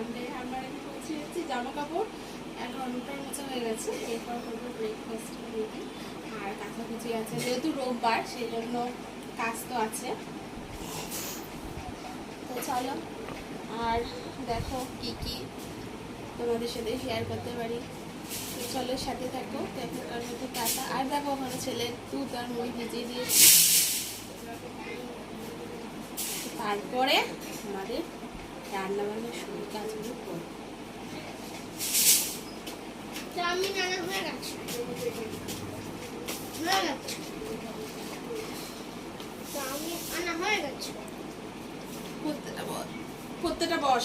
আমার সানডে আমার এখন পৌঁছে যাচ্ছি জামা কাপড়। এক ঘণ্টার মতো হয়ে গেছে, এরপর করব ব্রেকফাস্ট রেডি আর কাছাকাছি আছে, যেহেতু রোববার সেই জন্য কাজ তো আছে। তো চলো, আর দেখো কি কি তোমাদের সাথে শেয়ার করতে পারি। তো চলো সাথে থাকো, দেখো তার মধ্যে টাটা আর দেখো ওখানে ছেলে দুধ আর মুড়ি ভিজিয়ে দিয়েছি। তারপরে আমাদের রান্না বান্নার শুরু কাজগুলো করব চাউমিন আনা হয়ে গেছে হয়ে গেছে। চাউমিন আনা হয়ে গেছে। প্রত্যেকটা বস প্রত্যেকটা বস।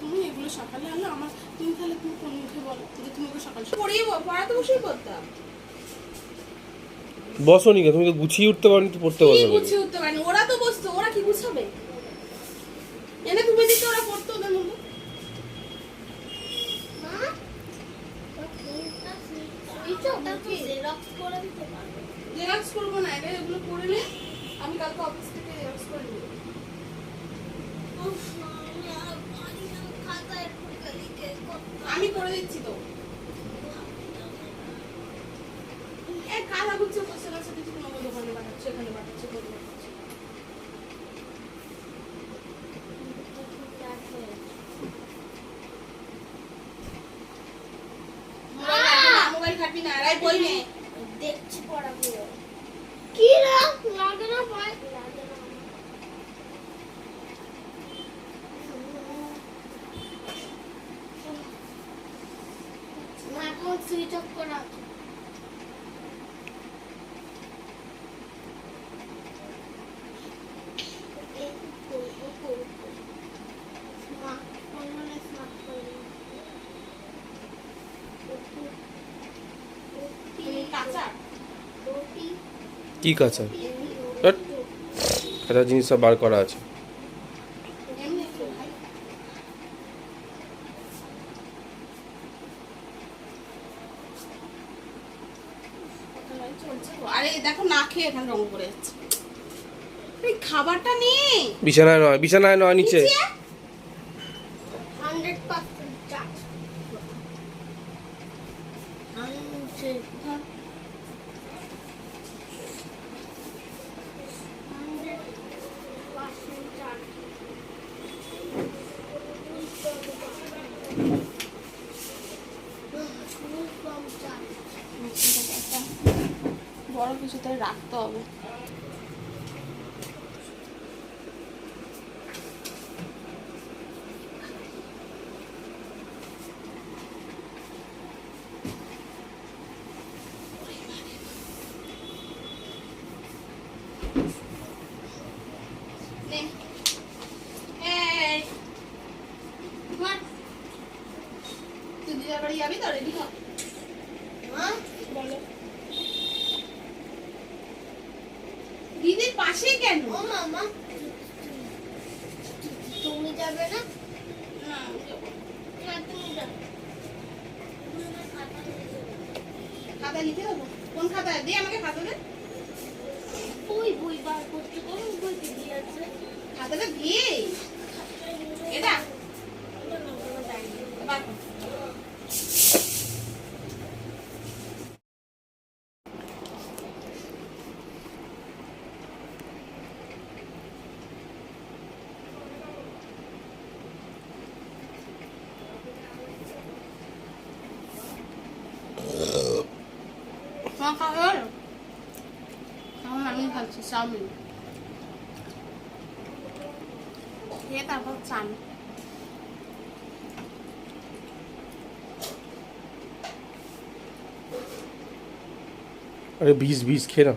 তুমি এগুলো সকালে আনলো আমার তুমি তাহলে তুমি কোন মুখে বলো যে তুমি ওকে সকালে পড়াতে বসেই করতাম বসো নিকে তুমি তো গুছিয়ে উঠতে পারো তো পড়তে না গুছিয়ে উঠতে পারেনি? ওরা তো বসতো ওরা কি গুছাবে এনে তুমি দিতে ওরা পড়তো ওদের মধ্যে মা ওটা ফোনটা সুইচ ওটা তো জেরক্স করব না এটা এগুলো করে নে আমি কালকে অফিস থেকে জেরক্স করে নেব। আমি করে দিচ্ছি তো। এক কালা গুচ্ছে ঘাটবি না দেখছি কি রে? লাগে না পায় লাগে না। সুইচ অফ করা আছে। এই করব, করব। Smart, অনলাইনে smart করে দিই। রুটি, রুটি, তুমি কাঁচা রুটি, কি কাঁচা। একটা জিনিস সব বার করা আছে এমনি একটু ভাই চলছে গো। আরে দেখো না খেয়ে এখানে রং করে যাচ্ছে এই খাবারটা নিয়ে বিছানায় নয় বিছানায় নয় নিচে নিচে? 100% Hundred. Hundred বড় কিছুতে রাখতে হবে নে। এই, What? তুই দিদার বাড়ি যাবি তো রেডি হ Huh? বলো দিদির পাশে কেন? ও মামা। তুমি যাবে না? না, না। না তুমি যাবে। খাতা লিখে দেবো? কোন খাতা? দে আমাকে খাতা দে। ওই বই বার করতে কোন বই দিয়ে আছে। খাতাটা দিয়ে এটা বার কর। খাওয়া হলো? এখন আমি খাচ্ছি চাউমিন। খেয়ে তারপর চান। अरे बीस बीस খেয়ে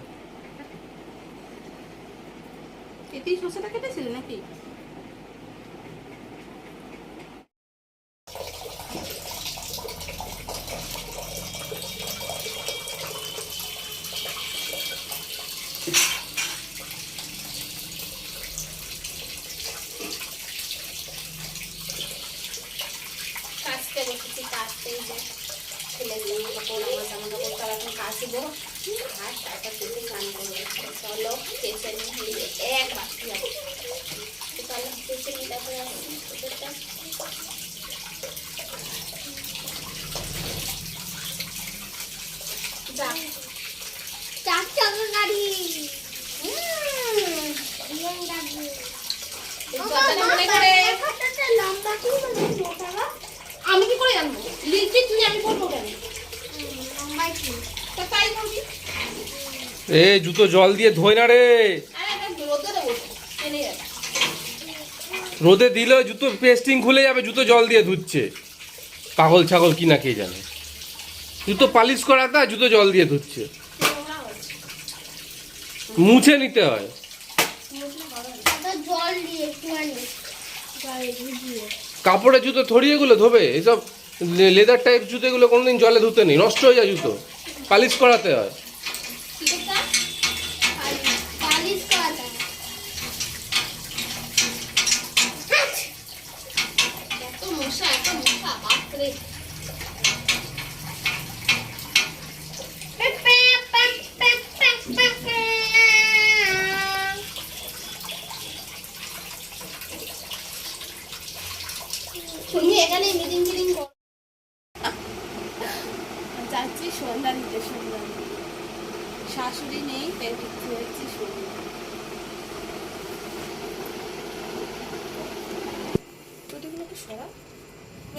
স্নান করব। চলো এক বাকি আসি যাক। মনে মানে? আমি কি করে জানব? লিখবি তুই আমি করব কেন? হুম, লম্বাই কি তা তাই করবি? এ জুতো জল দিয়ে ধোয় না রে। রোদে দিলে জুতো পেস্টিং খুলে যাবে জুতো জল দিয়ে ধুচ্ছে। পাগল ছাগল কি না কে জানে? জুতো পালিশ করা তা জুতো জল দিয়ে ধুচ্ছে। মুছে নিতে হয়। কাপড়ে জুতো থরিয়ে গুলো ধোবে এসব লেদার টাইপ জুতোগুলো কোনোদিন জলে ধুতে নেই নষ্ট হয়ে যায় জুতো। পালিশ করাতে হয়। কি করতে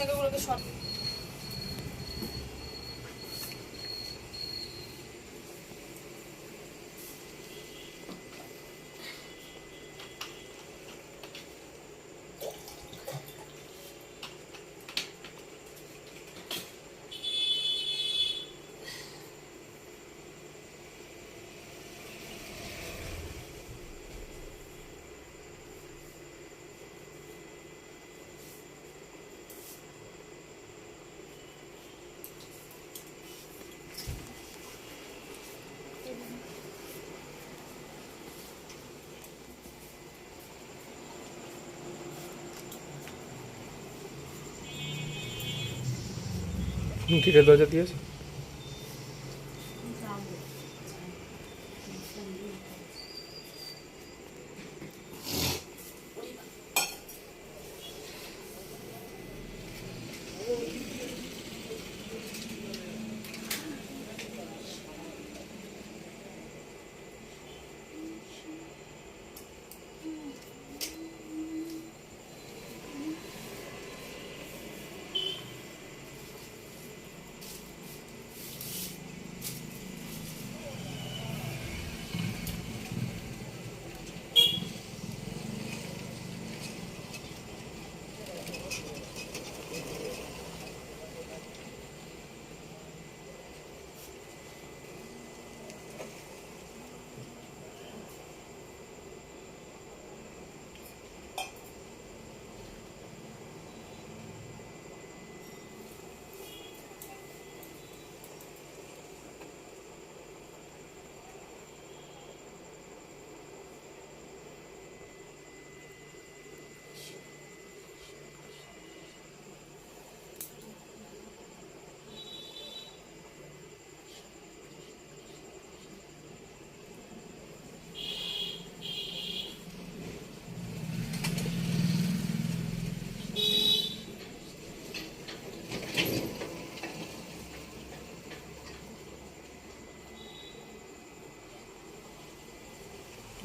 থেকে ওগুলোকে শর্ট মেঘাগুলোকে সরা কিরে দরজা দিয়েছে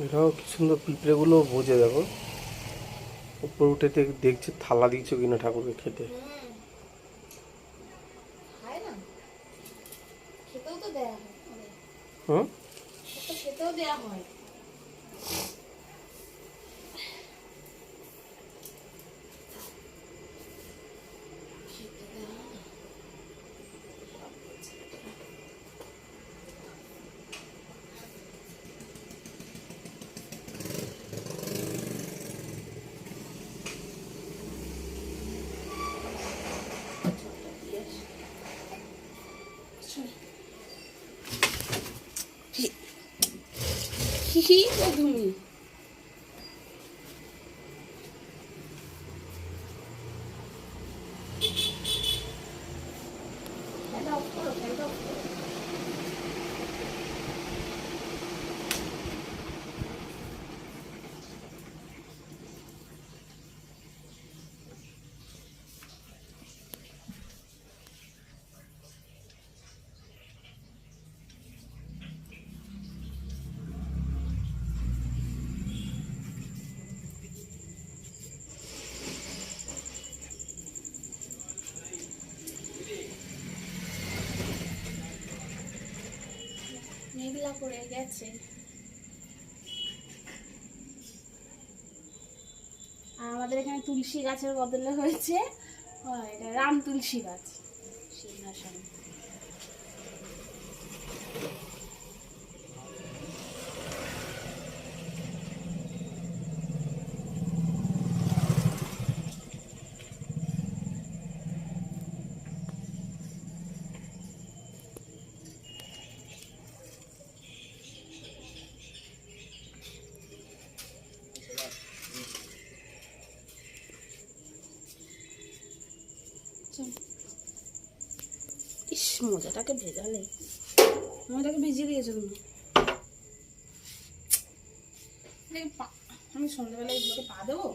এরাও কি সুন্দর পিঁপড়েগুলো বোঝে দেখো। উপর উঠে দেখছে থালা দিচ্ছ কিনা ঠাকুরকে খেতে। হ্যাঁ হয়। হুম? খেতেও দেয়া হয়। que eu mim. তুমি করে গেছে। আমাদের এখানে তুলসী গাছের বদলে হয়েছে হয় এটা রাম তুলসী গাছ, সিংহাসন চল। ইস মোজাটাকে ভেজালে মোজাটাকে ভিজিয়ে দিয়েছ তুমি। আমি সন্ধ্যাবেলায় এগুলোকে পা দেবো?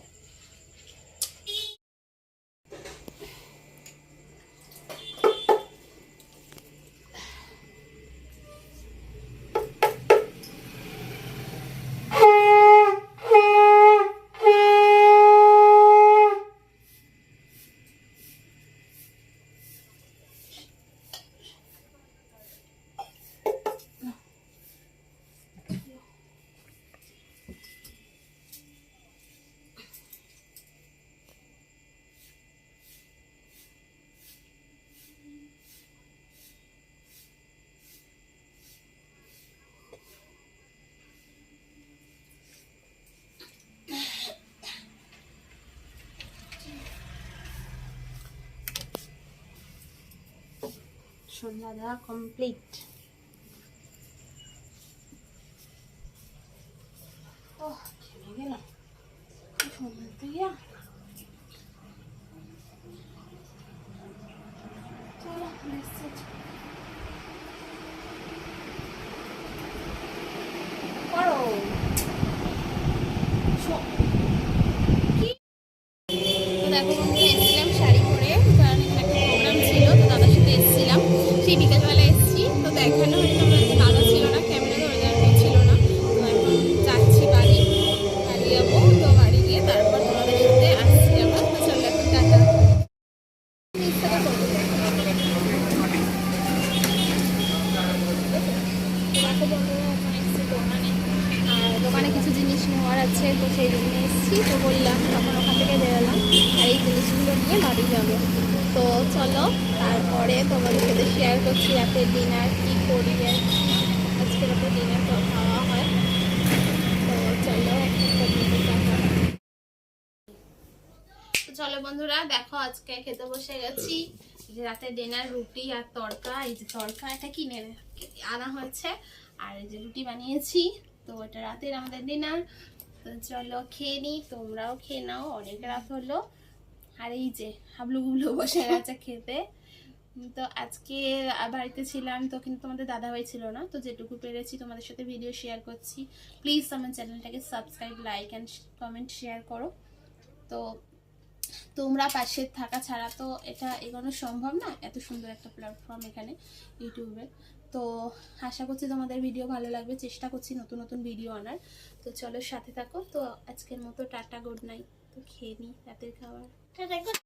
সন্ধ্যা দেওয়া কমপ্লিট বন্ধুরা, দেখো আজকে খেতে বসে গেছি। যে রাতে ডিনার রুটি আর তড়কা। এই যে তড়কা এটা কিনে আনা হয়েছে। আর এই যে রুটি বানিয়েছি, তো এটা রাতের আমাদের ডিনার তো চলো খেয়ে নিই, তোমরাও খেয়ে নাও, অনেক রাত হলো। আর এই যে হাবলু গুবলু বসে গেছে খেতে। তো আজকে বাড়িতে ছিলাম তো, কিন্তু তোমাদের দাদাভাই ছিল না। তো যেটুকু পেরেছি তোমাদের সাথে ভিডিও শেয়ার করছি। প্লিজ আমার চ্যানেলটাকে subscribe like and comment share করো। তো তোমরা পাশে থাকা ছাড়া তো এটা এগোনো সম্ভব না। এত সুন্দর একটা প্ল্যাটফর্ম এখানে ইউটিউবে তো আশা করছি তোমাদের ভিডিও ভালো লাগবে। চেষ্টা করছি নতুন নতুন ভিডিও আনার। তো চলো সাথে থাকো। তো আজকের মতো টাটা গুড নাইট তো খেয়ে নিই রাতের খাবার। টাটা